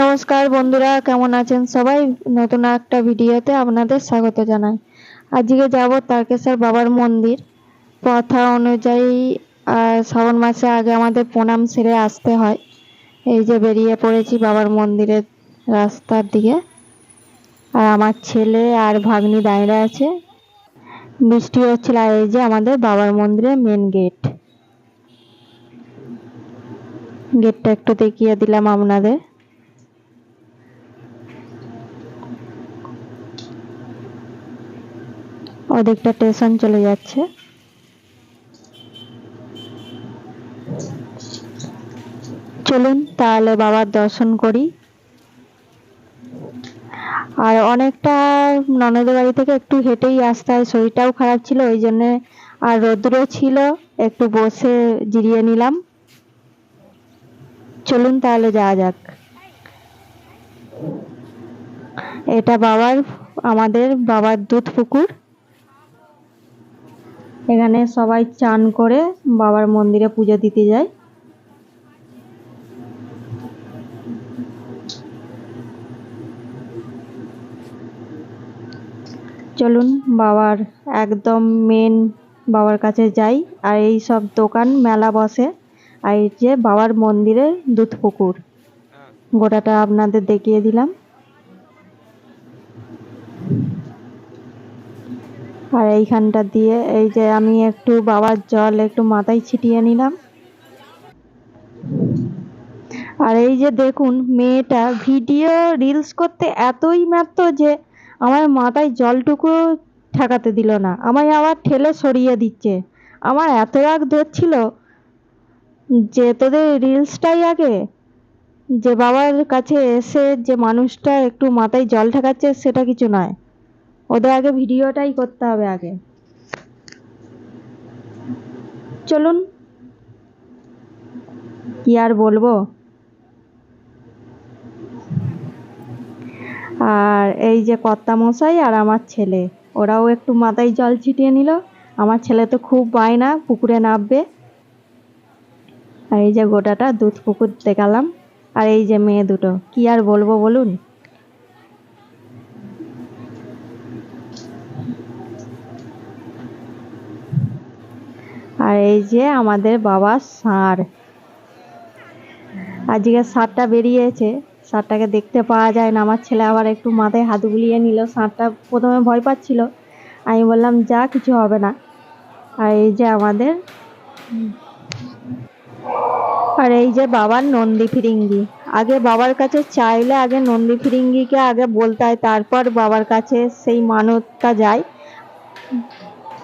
নমস্কার বন্ধুরা, কেমন আছেন সবাই? নতুন একটা ভিডিওতে আপনাদের স্বাগত জানাই। আজকে যাব তারকেশ্বর বাবার মন্দির। প্রথা অনুযায়ী শ্রাবণ মাসে আগে আমাদের প্রণাম সেরে আসতে হয়। এই যে বেরিয়ে পড়েছি বাবার মন্দিরের রাস্তার দিকে। আর আমার ছেলে আর ভাগ্নি দাঁড়িয়ে আছে। বৃষ্টি হচ্ছিল আর এই যে আমাদের বাবার মন্দিরের মেন গেট গেটটা একটু দেখিয়ে দিলাম আপনাদের। ওদিকটা স্টেশন চলে যাচ্ছে। চলুন তাহলে বাবার দর্শন করি। আর অনেকটা ননদের বাড়ি থেকে একটু হেঁটেই আসতে হয়, শরীরটাও খারাপ ছিল, ওই জন্যে আর রোদ্র ছিল, একটু বসে জিরিয়ে নিলাম। চলুন তাহলে যাওয়া যাক। এটা বাবার, আমাদের বাবার দুধ পুকুর। এখানে সবাই চান করে বাবার মন্দিরে পুজো দিতে যায়। চলুন বাবার একদম মেন বাবার কাছে যাই। আর এই সব দোকান, মেলা বসে। আর এই যে বাবার মন্দিরে দুধ পুকুর। গোটাটা আপনাদের দেখিয়ে দিলাম। আর এইখানটা দিয়ে এই যে আমি একটু বাবার জল একটু মাথায় ছিটিয়ে নিলাম। আর এই যে দেখুন মেয়েটা ভিডিও রিলস করতে এতই ব্যস্ত যে আমার মাথায় জলটুকু ঠেকাতে দিল না। আমায় আবার ঠেলে সরিয়ে দিচ্ছে। আমার এত রাগ ধরছিল যে তোদের রিলসটাই আগে, যে বাবার কাছে এসে যে মানুষটা একটু মাথায় জল ঠেকাচ্ছে সেটা কিছু নয়। ওদের আগে ভিডিওটাই করতে হবে আগে। চলুন, কি আর বলব? আর এই যে কর্তা মশাই আর আমার ছেলে, ওরাও একটু মাথায় জল ছিটিয়ে নিল। আমার ছেলে তো খুব বায়না, পুকুরে নামবে। আর এই যে গোটাটা দুধ পুকুর দেখালাম, আর এই যে মেয়ে দুটো, কি আর বলব বলুন? আর এই যে আমাদের বাবার ষাঁড় আজকে সারটা বেরিয়েছে, সারটাকে দেখতে পাওয়া যায় না। আমার ছেলে আবার একটু মাথায় হাত বুলিয়ে নিল ষাঁড়টা প্রথমে ভয় পাচ্ছিল। আমি বললাম, যা, কিছু হবে না। আর এই যে আমাদের আর এই যে বাবার নন্দী ফিরিঙ্গি। আগে বাবার কাছে চাইলে আগে নন্দী ফিরিঙ্গিকে আগে বলতে হয়, তারপর বাবার কাছে সেই মানতটা যায়,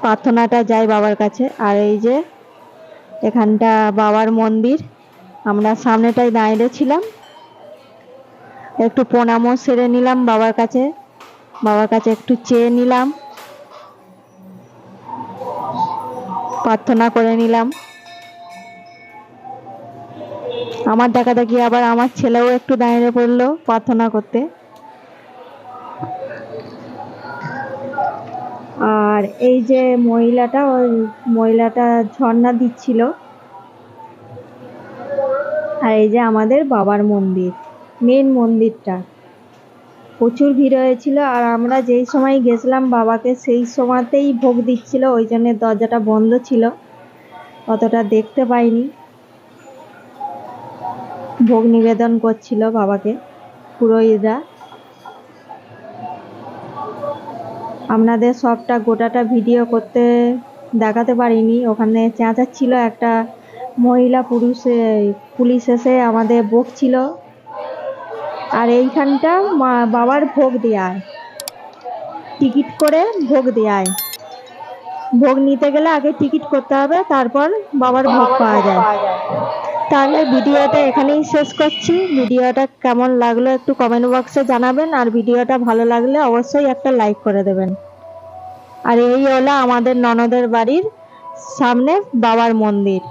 প্রার্থনাটা যায় বাবার কাছে। আর এই যে এখানটা বাবার মন্দির, আমরা সামনেটায় দাঁড়িয়ে ছিলাম। একটু প্রণামও সেরে নিলাম বাবার কাছে বাবার কাছে একটু চেয়ে নিলাম, প্রার্থনা করে নিলাম। আমার দেখা দেখি আবার আমার ছেলেও একটু দাঁড়িয়ে পড়ল প্রার্থনা করতে। আর এই যে মহিলাটা, ওই মহিলাটা ঝর্ণা দিচ্ছিল। আর এই যে আমাদের বাবার মন্দির মেন মন্দিরটা। প্রচুর ভিড় হয়েছিল আর আমরা যেই সময় গেছিলাম বাবাকে, সেই সময়তেই ভোগ দিচ্ছিল, ওই জন্য দরজাটা বন্ধ ছিল। অতটা দেখতে পাইনি। ভোগ নিবেদন করছিল বাবাকে, পুরোহিতরা। আপনাদের সবটা, গোটাটা ভিডিও করতে দেখাতে পারিনি। ওখানে চেঁচাচ্ছিল একটা মহিলা পুরুষে পুলিশ এসে আমাদের বকছিল। আর এইখানটা মা, বাবার ভোগ দেয় টিকিট করে ভোগ দেয় ভোগ নিতে গেলে আগে টিকিট করতে হবে, তারপর বাবার ভোগ পাওয়া যায়। তাহলে ভিডিওটা এখানেই শেষ করছি। ভিডিওটা কেমন লাগল একটু কমেন্ট বক্সে জানাবেন, আর ভিডিওটা ভালো লাগলে অবশ্যই একটা লাইক করে দেবেন। আর এই হলো আমাদের ননদের বাড়ির সামনে বাবার মন্দির।